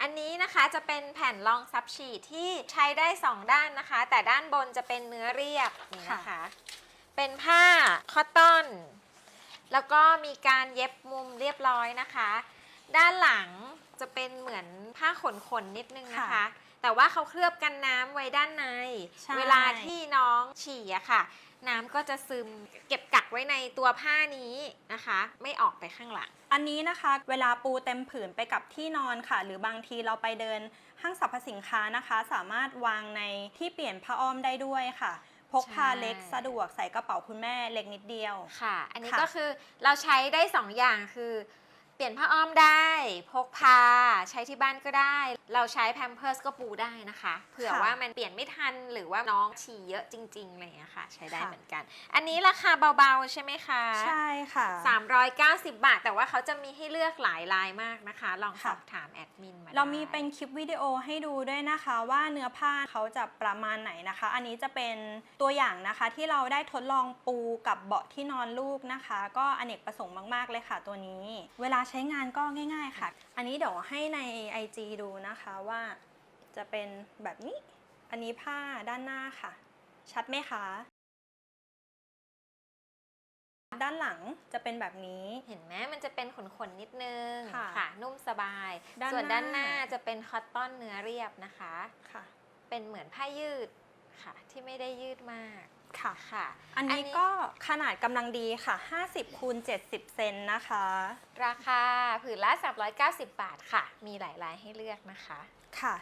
อันนี้นะคะจะเป็นแผ่นรองซับฉีดที่ใช้ได้ 2 ด้านนะคะ แต่ด้านบนจะเป็นเนื้อเรียบนี่นะคะ เป็นผ้าคอตตอน แล้วก็มีการเย็บมุมเรียบร้อยนะคะด้านหลัง จะเป็นเหมือนผ้าขนขนๆนิดนึงนะคะค่ะแต่ว่าเขาเคลือบกันน้ำไว้ด้านใน ใช่ เวลาที่น้องฉี่อะค่ะ น้ำก็จะซึมเก็บกักไว้ในตัวผ้านี้นะคะ ไม่ออกไปข้างหลัง อันนี้นะคะเวลาปูเต็มผืนไปกับที่นอนค่ะ หรือบางทีเราไปเดินห้างสรรพสินค้านะคะ สามารถวางในที่เปลี่ยนผ้าอ้อมได้ด้วยค่ะ พกพาใช่ เล็กสะดวกใส่กระเป๋าคุณแม่เล็กนิดเดียว ค่ะ อันนี้ค่ะก็คือเราใช้ได้สองอย่างคือเปลี่ยนผ้าอ้อมได้พกพาใช้ที่บ้านก็ได้ เราใช้แพมเพิร์สก็ปูได้นะคะเผื่อว่ามันเปลี่ยนไม่ทันหรือว่าน้องฉี่เยอะจริงๆอะไรอย่างเงี้ยค่ะ ใช้ได้เหมือนกัน อันนี้ราคาเบาๆใช่ไหมคะใช่ค่ะ 390 บาท แต่ว่าเขาจะมีให้เลือกหลายลายมากนะคะ ลองสค่ะอบถามแอดมินมาได้เรามีเป็นคลิปวิดีโอให้ดูด้วยนะคะว่าเนื้อผ้าเขาจะประมาณไหนนะคะ อันนี้จะเป็นตัวอย่างนะคะที่เราได้ทดลองปูกับเบาะที่นอนลูกนะคะ ก็อเนกประสงค์มากๆเลยค่ะตัวนี้ เวลาใช้งานก็ง่าย ๆค่ะ อันนี้เดี๋ยวให้ใน IG ดูนะคะว่าจะเป็นแบบนี้ อันนี้ผ้าด้านหน้าค่ะ ชัดไหมคะ ด้านหลังจะเป็นแบบนี้ เห็นไหมมันจะเป็นขนๆนิดนึงค่ะนุ่มสบายด้านส่วนหน้าด้านหน้าจะเป็นคอตตอนเนื้อเรียบนะคะค่ะ เป็นเหมือนผ้ายืด ค่ะ ที่ไม่ได้ยืดมากค่ะ ค่ะ อันนี้ก็ขนาดกำลังดีค่ะ 50คูณ70 เซนนะคะ ราคาผืนละ 390 บาทค่ะ มีหลายลายให้เลือกนะคะ ค่ะ